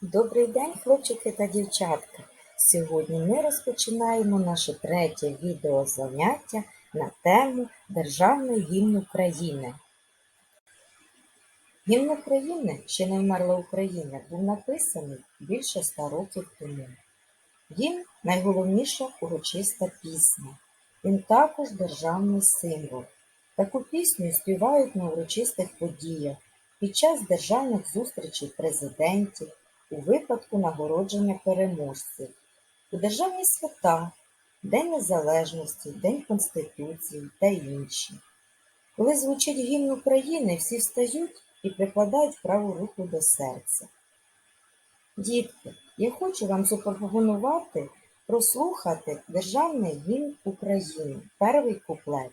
Добрий день, хлопчики та дівчатка! Сьогодні ми розпочинаємо наше третє відеозаняття на тему Державний гімн України. Гімн України ще не вмерла Україна був написаний більше ста років тому. Гімн найголовніша урочиста пісня. Він також державний символ. Таку пісню співають на урочистих подіях під час державних зустрічей президентів, у випадку нагородження переможців, у державні свята, День Незалежності, День Конституції та інші. Коли звучить гімн України, всі встають і прикладають праву руку до серця. Дітки, я хочу вам запропонувати прослухати Державний гімн України, перший куплет.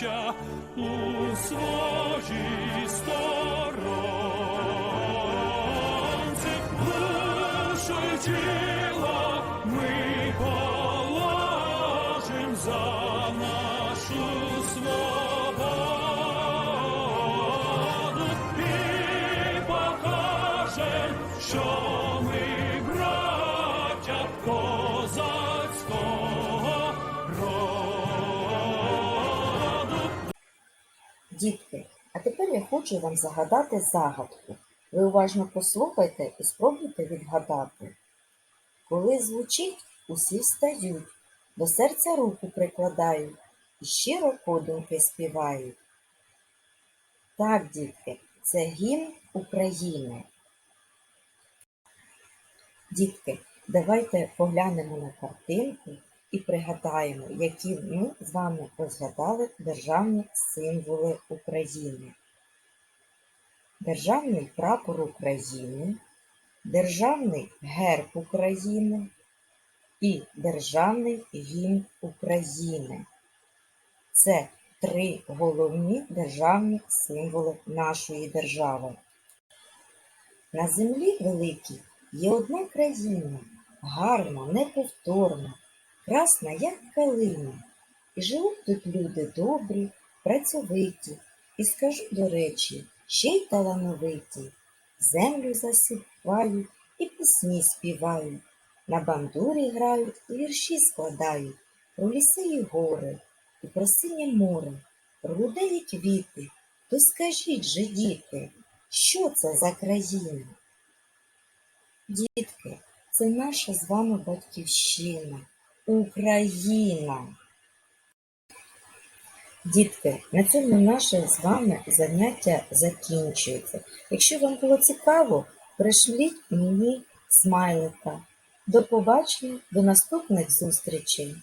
браття, у своїй Дітки, а тепер я хочу вам загадати загадку. Ви уважно послухайте і спробуйте відгадати. Коли звучить, усі встають, до серця руку прикладають і щиро подумки співають. Так, дітки, це гімн України. Дітки, давайте поглянемо на картинку і пригадаємо, які ми з вами розглядали державні символи України. Державний прапор України, Державний герб України і Державний гімн України. Це три головні державні символи нашої держави. На землі великій є одна країна, гарна, неповторна, красна, як калина. І живуть тут люди добрі, працьовиті, і скажу, до речі, ще й талановиті. Землю засипають і пісні співають, на бандурі грають і вірші складають про ліси і гори, і про синє море, про людей і квіти. То скажіть же, діти, що це за країна? Дітки, це наша з вами батьківщина, Україна. Дітки, на цьому наше з вами заняття закінчується. Якщо вам було цікаво, пришліть мені смайлика. До побачення, до наступних зустрічей!